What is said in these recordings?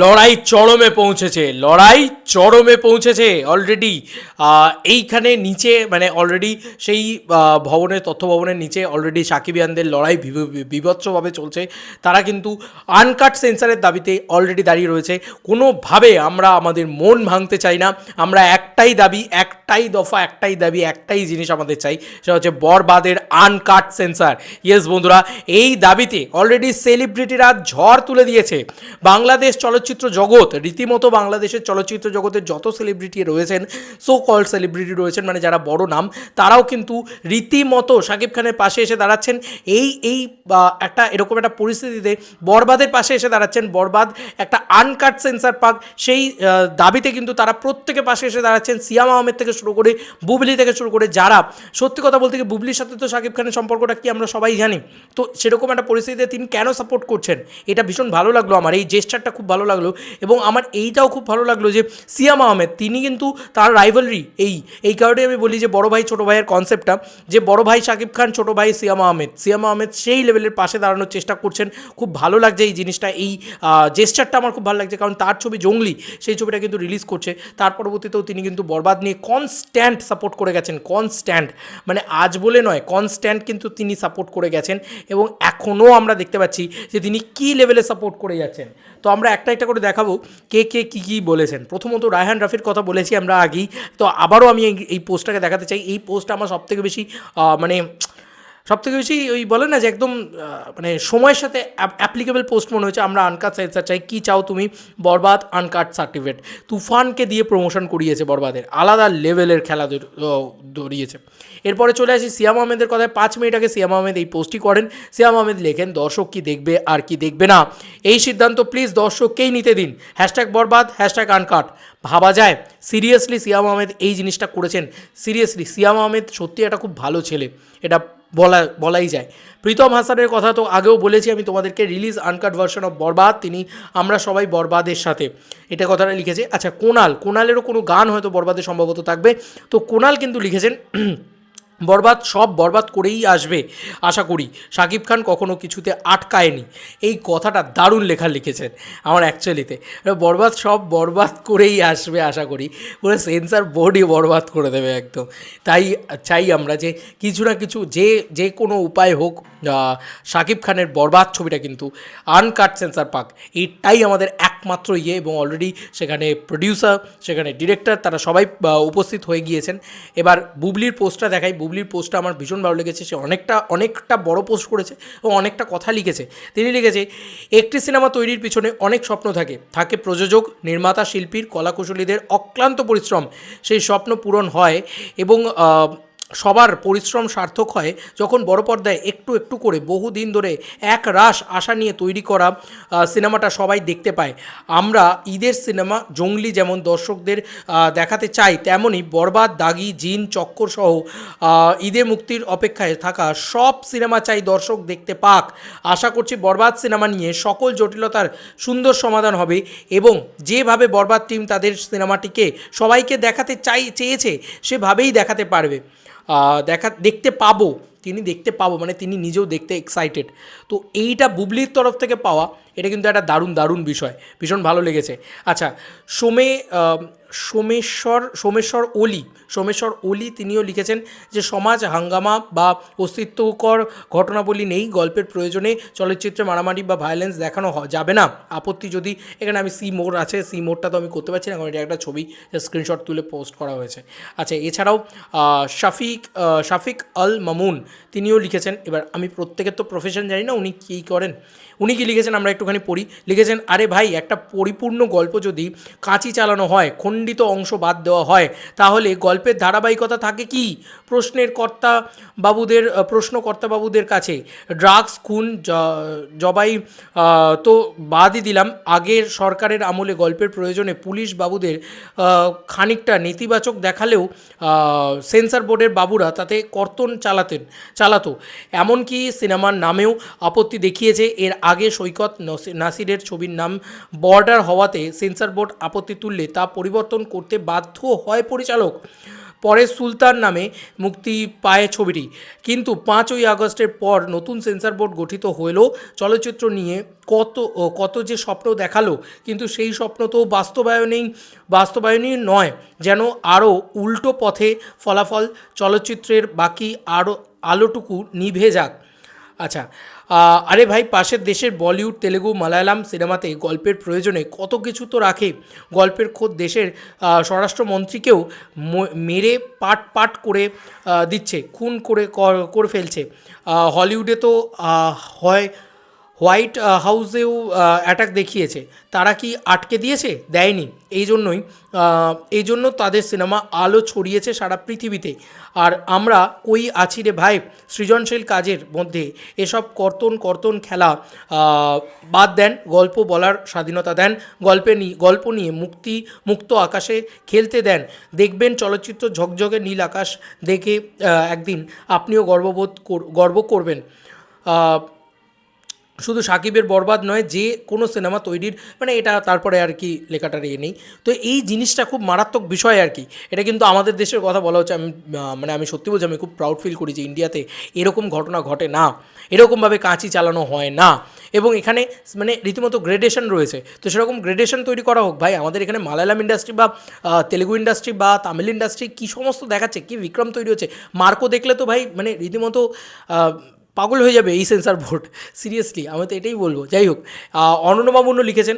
লড়াই চরমে পৌঁছেছে, লড়াই চরমে পৌঁছেছে অলরেডি এইখানে নিচে মানে অলরেডি সেই ভবনের তথ্য ভবনের নিচে অলরেডি সাকিবিয়ানদের লড়াই বিভৎসভাবে চলছে। তারা কিন্তু আনকাট সেন্সারের দাবিতে অলরেডি দাঁড়িয়ে রয়েছে। কোনোভাবে আমরা আমাদের মন ভাঙতে চাই না। আমরা একটাই দাবি একটাই দফা, একটাই দাবি, একটাই জিনিস আমাদের চাই, সেটা হচ্ছে বরবাদের আনকাট সেন্সার ইয়েস বন্ধুরা, এই দাবিতে অলরেডি সেলিব্রিটিরা ঝড় তুলে দিয়েছে। বাংলাদেশ চলচ্চিত্র জগৎ, রীতিমতো বাংলাদেশের চলচ্চিত্র জগতের যত সেলিব্রিটি রয়েছেন সো কল সেলিব্রিটি রয়েছেন মানে যারা বড় নাম, তারাও কিন্তু রীতিমতো শাকিব খানের পাশে এসে দাঁড়াচ্ছেন। এই এই একটা এরকম একটা পরিস্থিতিতে বরবাদের পাশে এসে দাঁড়াচ্ছেন। বরবাদ একটা আনকাট সেন্সার পাক, সেই দাবিতে কিন্তু তারা প্রত্যেকে পাশে এসে দাঁড়াচ্ছেন। সিয়াম আহমেদ থেকে শুরু করে, বুবলি থেকে শুরু করে, যারা। সত্যি কথা বলতে গিয়ে বুবলির সাথে তো শাকিব খানের সম্পর্কটা কি আমরা সবাই জানি। তো সেরকম একটা পরিস্থিতিতে তিনি কেন সাপোর্ট করছেন? এটা ভীষণ ভালো লাগল আমার, এই জেস্টারটা খুব ভালো লাগল। এবং আমার এইটাও খুব ভালো লাগল যে, সিয়াম আহমেদ, তিনি কিন্তু তার রাইভালরি এই এই কারণে আমি বলি যে, বড় ভাই, ছোট ভাইয়ের কনসেপ্টটা যে, বড় ভাই শাকিব খান, ছোট ভাই সিয়াম আহমেদ। সিয়াম আহমেদ সেই লেভেলের পাশে দাঁড়ানোর চেষ্টা করছেন। খুব ভালো লাগছে এই জিনিসটা, এই জেস্টারটা আমার খুব ভালো লাগছে, কারণ তার ছবি জঙ্গলি, সেই ছবিটা কিন্তু রিলিজ করছে। তার পরবর্তীতেও তিনি কিন্তু বরবাদ নিয়ে কনস্ট্যান্ট সাপোর্ট করে গেছেন কনস্ট্যান্ট মানে আজ বলে নয় কনস্ট্যান্ট কিন্তু তিনি সাপোর্ট করে গেছেন এবং এখনও আমরা দেখতে পাচ্ছি যে তিনি কী লেভেলে সাপোর্ট করে যাচ্ছেন। তো আমরা একটা একটা করে দেখাবো কে কে কী কী বলেছেন। প্রথমত রায়হান রাফির কথা বলেছি আমরা আগেই। তো আবারও আমি এই- পোস্টটাকে দেখাতে চাই। এই পোস্টটা আমার সবথেকে বেশি মানে সব থেকে বেশি ওই বলে না যে একদম মানে সময়ের সাথে অ্যাপ্লিকেবল পোস্ট মনে হয়েছে, আমরা আনকাট সেন্সার চাই, কী চাও তুমি? বরবাদ আনকাট সার্টিফিকেট তুফানকে দিয়ে প্রমোশন করিয়েছে বরবাদের, আলাদা লেভেলের খেলা ধরিয়েছে। এরপরে চলে আসি সিয়াম আহমেদের কথায়, পাঁচ মিনিট আগে সিয়াম আহমেদ এই পোস্টটি করেন। সিয়াম আহমেদ লেখেন, দর্শক কি দেখবে আর কি দেখবে না? এই সিদ্ধান্ত প্লিজ দর্শককেই নিতে দিন। হ্যাশট্যাগ বরবাদ হ্যাশট্যাগ আনকাট ভাবা যায় সিরিয়াসলি সিয়াম আহমেদ এই জিনিসটা করেছেন। সিরিয়াসলি সিয়াম আহমেদ সত্যি একটা খুব ভালো ছেলে। এটা বলা, বলাই যায়। প্রীতম হাসানের কথা তো আগেও বলেছি, আমি তোমাদেরকে release uncut version of Barbaad, তিনি আমরা সবাই বরবাদের সাথে। এটা কথাটা লিখেছে। আচ্ছা কোনাল, কোনালেরও কোনো গান হয়তো বরবাদে সম্ভবত থাকবে। তো কোনাল কিন্তু লিখেছেন বরবাদ, সব বরবাদ করেই আসবে, আশা করি। শাকিব খান কখনো কিছুতে আটকায়নি। এই কথাটা দারুণ লেখা লিখেছেন আমার অ্যাকচুয়ালিতে বরবাদ, সব বরবাদ করেই আসবে, আশা করি। পুরো সেন্সার বোর্ডই বরবাদ করে দেবে একদম। তাই চাই আমরা যে কিছু না কিছু, যে যে কোনো উপায় হোক শাকিব খানের বরবাদ ছবিটা কিন্তু আনকাট সেন্সার পাক। এটাই আমাদের একমাত্র ইয়ে এবং অলরেডি সেখানে প্রডিউসার সেখানে ডিরেক্টর তারা সবাই উপস্থিত হয়ে গিয়েছেন। এবার বুবলির পোস্টটা দেখাই। বুবলির পোস্টটা আমার ভীষণ ভালো লেগেছে। সে অনেকটা অনেকটা বড় পোস্ট করেছে এবং অনেকটা কথা লিখেছে। তিনি লিখেছে, একটি সিনেমা তৈরির পিছনে অনেক স্বপ্ন থাকে। থাকে প্রযোজক, নির্মাতা, শিল্পীর, কলাকুশলীদের অক্লান্ত পরিশ্রম। সেই স্বপ্ন পূরণ হয় এবং সবার পরিশ্রম সার্থক হয় যখন বড় পর্দায় একটু একটু করে বহুদিন ধরে এক রাশ আশা নিয়ে তৈরি করা সিনেমাটা সবাই দেখতে পায়। আমরা ঈদের সিনেমা জঙ্গলি যেমন দর্শকদের দেখাতে চাই তেমনই বরবাদ, দাগি, জিন, চক্কর সহ ঈদে মুক্তির অপেক্ষায় থাকা সব সিনেমা চাই দর্শক দেখতে পাক। আশা করছি বরবাদ সিনেমা নিয়ে সকল জটিলতার সুন্দর সমাধান হবে এবং যেভাবে বরবাদ টিম তাদের সিনেমাটিকে সবাইকে দেখাতে চাই, চেয়েছে, সেভাবেই দেখাতে পারবে। দেখা দেখতে পাবো। তিনি দেখতে পাবো মানে তিনি নিজেও দেখতে এক্সাইটেড তো এইটা বুবলির তরফ থেকে পাওয়া, এটা কিন্তু একটা দারুণ দারুণ বিষয়, ভীষণ ভালো লেগেছে। আচ্ছা সোমে সোমেশ্বর সোমেশ্বর ওলি সোমেশ্বর ওলি তিনিও লিখেছেন যে, সমাজ হাঙ্গামা বা অস্তিত্বকর ঘটনাবলী নেই, গল্পের প্রয়োজনে চলচ্চিত্রে মারামারি বা ভায়োলেন্স দেখানো যাবে না। আপত্তি যদি, এখানে আমি সি মোড আছে, সি মোডটা তো আমি করতে পারছি না, কারণ এটা একটা ছবি স্ক্রিনশট তুলে পোস্ট করা হয়েছে। আচ্ছা এছাড়াও শাফিক শাফিক আল মামুন তিনিও লিখেছেন। এবার আমি প্রত্যেকের তো প্রফেশন জানি না, উনি কী করেন? উনি কি লিখেছেন? আমরা একটুখানি পড়ি। লিখেছেন, আরে ভাই, একটা পরিপূর্ণ গল্প যদি কাঁচি চালানো হয়, খণ্ডিত অংশ বাদ দেওয়া হয়, তাহলে গল্পের ধারাবাহিকতা থাকে কি? প্রশ্নের কর্তা বাবুদের প্রশ্নকর্তা বাবুদের কাছে। ড্রাগস, খুন জবাই তো বাদই দিলাম। আগের সরকারের আমলে গল্পের প্রয়োজনে পুলিশ বাবুদের খানিকটা নেতিবাচক দেখালেও সেন্সর বোর্ডের বাবুরা তাতে কর্তন চালাতেন। চালাতো। এমনকি সিনেমার নামেও আপত্তি দেখিয়েছে এর আগে সৈকত নাসিরের ছবির নাম বর্ডার হওয়াতে সেন্সর বোর্ড আপত্তি তুললে তা পরিবর্তন করতে বাধ্য হয় পরিচালক। পরে সুলতান নামে মুক্তি পায় ছবিটি। কিন্তু পাঁচই আগস্টের পর নতুন সেন্সর বোর্ড গঠিত হলেও চলচ্চিত্র নিয়ে কত কত যে স্বপ্ন দেখাল, কিন্তু সেই স্বপ্ন তো বাস্তবায়নেই, বাস্তবায়নই নয়, যেন আরও উল্টো পথে ফলাফল চলচ্চিত্রের বাকি আরও আলোটুকু নিভে যাক। আচ্ছা আরে ভাই, পাশের দেশের বলিউড, তেলেগু, মালায়ালাম সিনেমাতে গল্পের প্রয়োজনে কত কিছু তো রাখে। গল্পের খোদ দেশের স্বরাষ্ট্রমন্ত্রীকেও মেরে পাট পাট করে দিচ্ছে, খুন করে করে ফেলছে। হলিউডে তো হয় হোয়াইট হাউসেও অ্যাটাক দেখিয়েছে। তারা কি আটকে দিয়েছে? দেয়নি। এই জন্যই এই জন্য তাদের সিনেমা আলো ছড়িয়েছে সারা পৃথিবীতে। আর আমরা ওই আছি রে ভাই সৃজনশীল কাজের মধ্যে? এসব কর্তন কর্তন খেলা বাদ দেন, গল্প বলার স্বাধীনতা দেন, গল্পে গল্প নিয়ে মুক্তি, মুক্ত আকাশে খেলতে দেন। দেখবেন চলচ্চিত্র ঝকঝকে নীল আকাশ দেখে একদিন আপনিও গর্ববোধ গর্ব করবেন। শুধু সাকিবের বরবাদ নয়, যে কোনো সিনেমা তৈরির মানে এটা তারপরে আর কি লেখাটার ইয়ে নেই। তো এই জিনিসটা খুব মারাত্মক বিষয় আর কি। এটা কিন্তু আমাদের দেশের কথা বলা হচ্ছে। আমি মানে আমি সত্যি বলছি, আমি খুব প্রাউড ফিল করি যে ইন্ডিয়াতে এরকম ঘটনা ঘটে না। এরকমভাবে কাঁচি চালানো হয় না। এবং এখানে মানে রীতিমতো গ্রেডেশন রয়েছে। তো সেরকম গ্রেডেশন তৈরি করা হোক, ভাই, আমাদের এখানে মালায়ালাম ইন্ডাস্ট্রি বা তেলেগু ইন্ডাস্ট্রি বা তামিল ইন্ডাস্ট্রি কী সমস্ত দেখাচ্ছে? কী বিক্রম তৈরি হচ্ছে? মার্কো দেখলে তো ভাই মানে রীতিমতো পাগল হয়ে যাবে এই সেন্সার বোর্ড সিরিয়াসলি আমি তো এটাই বলব। যাই হোক অরণ্যমামুন্য লিখেছেন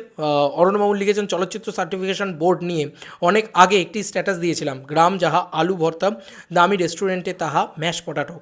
অরণ্যমামুন লিখেছেন চলচ্চিত্র সার্টিফিকেশন বোর্ড নিয়ে। অনেক আগে একটি স্ট্যাটাস দিয়েছিলাম, গ্রাম যাহা আলু ভর্তা দামি রেস্টুরেন্টে তাহা ম্যাশ পটাটো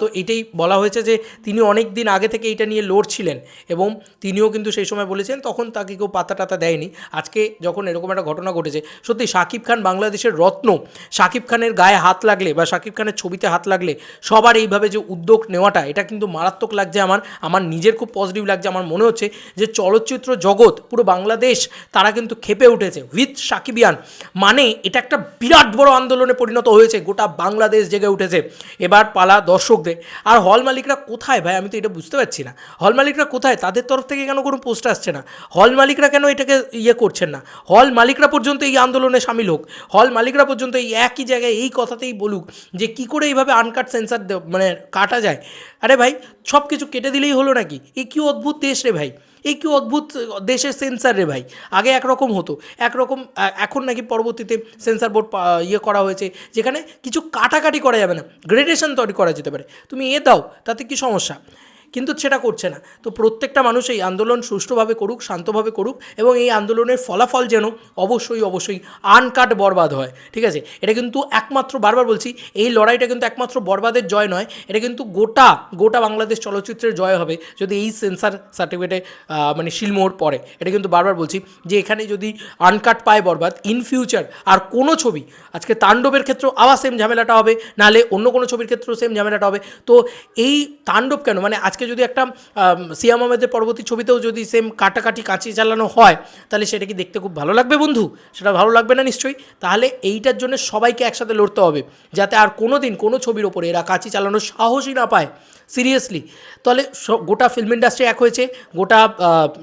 তো এটাই বলা হয়েছে যে, তিনি অনেক দিন আগে থেকে এটা নিয়ে লড়ছিলেন এবং তিনিও কিন্তু সেই সময় বলেছেন, তখন তাকে কেউ পাতা টাতা দেয়নি। আজকে যখন এরকম একটা ঘটনা ঘটেছে, সত্যি শাকিব খান বাংলাদেশের রত্ন শাকিব খানের গায়ে হাত লাগলে বা শাকিব খানের ছবিতে হাত লাগলে সবার এইভাবে যে উদ্যোগ নেওয়াটা, এটা কিন্তু মারাত্মক লাগছে আমার আমার নিজের খুব পজিটিভ লাগছে, আমার মনে হচ্ছে যে চলচ্চিত্র জগৎ, পুরো বাংলাদেশ, তারা কিন্তু খেপে উঠেছে উইথ সাকিবিয়ান মানে এটা একটা বিরাট বড় আন্দোলনে পরিণত হয়েছে, গোটা বাংলাদেশ জেগে উঠেছে। এবার পালা দর্শকদের। আর হল মালিকরা কোথায় ভাই? আমি তো এটা বুঝতে পারছি না। হল মালিকরা কোথায়? তাদের তরফ থেকে কেন কোনো পোস্ট আসছে না? হল মালিকরা কেন এটাকে ইয়ে করছেন না? হল মালিকরা পর্যন্ত এই আন্দোলনে সামিল হোক। হল মালিকরা পর্যন্ত এই একই জায়গায় এই কথাতেই বলুক যে কি করে এইভাবে আনকাট সেন্সার মানে কাটা যায়? আরে ভাই সব কিছু কেটে দিলেই হলো নাকি? এ কী অদ্ভুত দেশ রে ভাই? এই কী অদ্ভুত দেশের সেন্সার রে ভাই? আগে একরকম হতো। একরকম এখন নাকি পরবর্তীতে সেন্সার বোর্ড ইয়ে করা হয়েছে, যেখানে কিছু কাটাকাটি করা যাবে না। গ্রেডেশন তৈরি করা যেতে পারে। তুমি এ দাও, তাতে কি সমস্যা? কিন্তু সেটা করছে না। তো প্রত্যেকটা মানুষ এই আন্দোলন সুষ্ঠুভাবে করুক, শান্তভাবে করুক এবং এই আন্দোলনের ফলাফল যেন অবশ্যই অবশ্যই আনকাট বরবাদ হয়। ঠিক আছে? এটা কিন্তু একমাত্র, বারবার বলছি, এই লড়াইটা কিন্তু একমাত্র বরবাদের জয় নয়। এটা কিন্তু গোটা গোটা বাংলাদেশ চলচ্চিত্রের জয় হবে যদি এই সেন্সার সার্টিফিকেটে মানে শিলমোহর পড়ে। এটা কিন্তু বারবার বলছি যে এখানে যদি আনকাট পায় বরবাদ ইন ফিউচার আর কোনো ছবি, আজকে তাণ্ডবের ক্ষেত্রেও আবার সেম ঝামেলাটা হবে, নাহলে অন্য কোনো ছবির ক্ষেত্রেও সেম ঝামেলাটা হবে। তো এই তাণ্ডব কেন? মানে আজকে যদি একটা সিয়াম আহমেদের পরবর্তী ছবিতেও যদি সেম কাটাকাটি কাঁচি চালানো হয়, তাহলে সেটা কি দেখতে খুব ভালো লাগবে বন্ধু? সেটা ভালো লাগবে না নিশ্চয়ই? তাহলে এইটার জন্য সবাইকে একসাথে লড়তে হবে, যাতে আর কোনো দিন কোনো ছবির ওপরে এরা কাঁচি চালানোর সাহসই না পায়। সিরিয়াসলি। তাহলে গোটা ফিল্ম ইন্ডাস্ট্রি এক হয়েছে, গোটা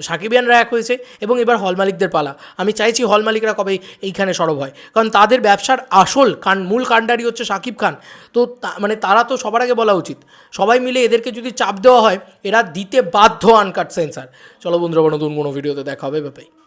সাকিবিয়ানরা এক হয়েছে এবং এবার হল মালিকদের পালা। আমি চাইছি হল মালিকরা কবে এইখানে সরব হয়। কারণ তাদের ব্যবসার আসল কান, মূল কাণ্ডারি হচ্ছে সাকিব খান। তো তা- মানে তারা তো সবার আগে বলা উচিত। সবাই মিলে এদেরকে যদি চাপ দেওয়া হয়, এরা দিতে বাধ্য আনকাট সেন্সার। চলো বন্ধুরা, নতুন কোনো ভিডিওতে দেখা হবে ব্যাপারে